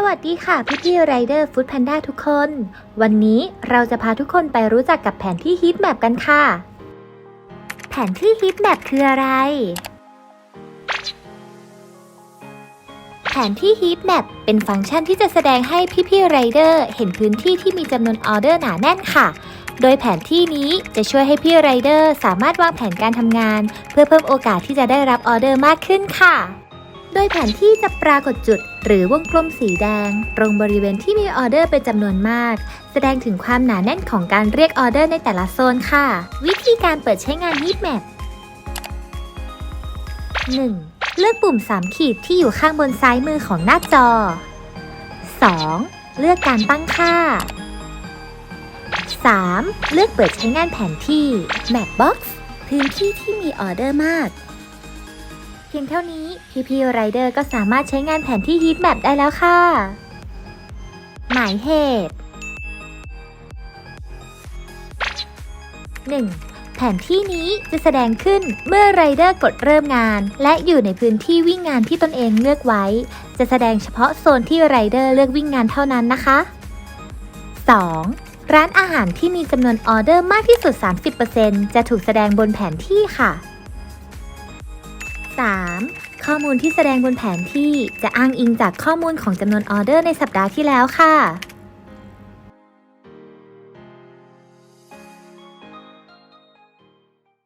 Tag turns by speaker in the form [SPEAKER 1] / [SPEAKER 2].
[SPEAKER 1] สวัสดีค่ะพี่พี่ไรเดอร์ฟู้ดแพนด้าทุกคน วันนี้เราจะพาทุกคนไปรู้จักกับแผนที่ฮีทแมปกันค่ะ แผนที่ฮีทแมปคืออะไร แผนที่ฮีทแมปเป็นฟังก์ชันที่จะแสดงให้พี่พี่ไรเดอร์เห็นพื้นที่ที่มีจำนวนออเดอร์หนาแน่นค่ะ โดยแผนที่นี้จะช่วยให้พี่ไรเดอร์สามารถวางแผนการทำงาน เพื่อเพิ่มโอกาสที่จะได้รับออเดอร์มากขึ้นค่ะ โดยแผนที่จะปรากฏจุด หรือวงกลมสีแดง ตรงบริเวณที่มีออเดอร์เป็นจำนวนมาก แสดงถึงความหนาแน่นของการเรียกออเดอร์ในแต่ละโซนค่ะ วิธีการเปิดใช้งาน Heat Map 1. เลือกปุ่ม 3 ขีดที่อยู่ข้างบนซ้ายมือของหน้าจอ 2. เลือกการตั้งค่า 3. เลือกเปิดใช้งานแผนที่ Map Box พื้นที่ที่มีออเดอร์มาก เพียงเท่านี้พี่พีไรเดอร์ก็สามารถใช้งานแผนที่ Heat Map ได้แล้วค่ะ หมายเหตุ 1. แผนที่นี้จะแสดงขึ้นเมื่อไรเดอร์กดเริ่มงาน และอยู่ในพื้นที่วิ่งงานที่ตนเองเลือกไว้ จะแสดงเฉพาะโซนที่ไรเดอร์เลือกวิ่งงานเท่านั้นนะคะ 2. ร้านอาหารที่มีจำนวนออเดอร์มากที่สุด 30%จะถูกแสดงบนแผนที่ค่ะ 3. ข้อมูลที่แสดงบนแผนที่จะอ้างอิงจากข้อมูลของจำนวนออเดอร์ในสัปดาห์ที่แล้วค่ะ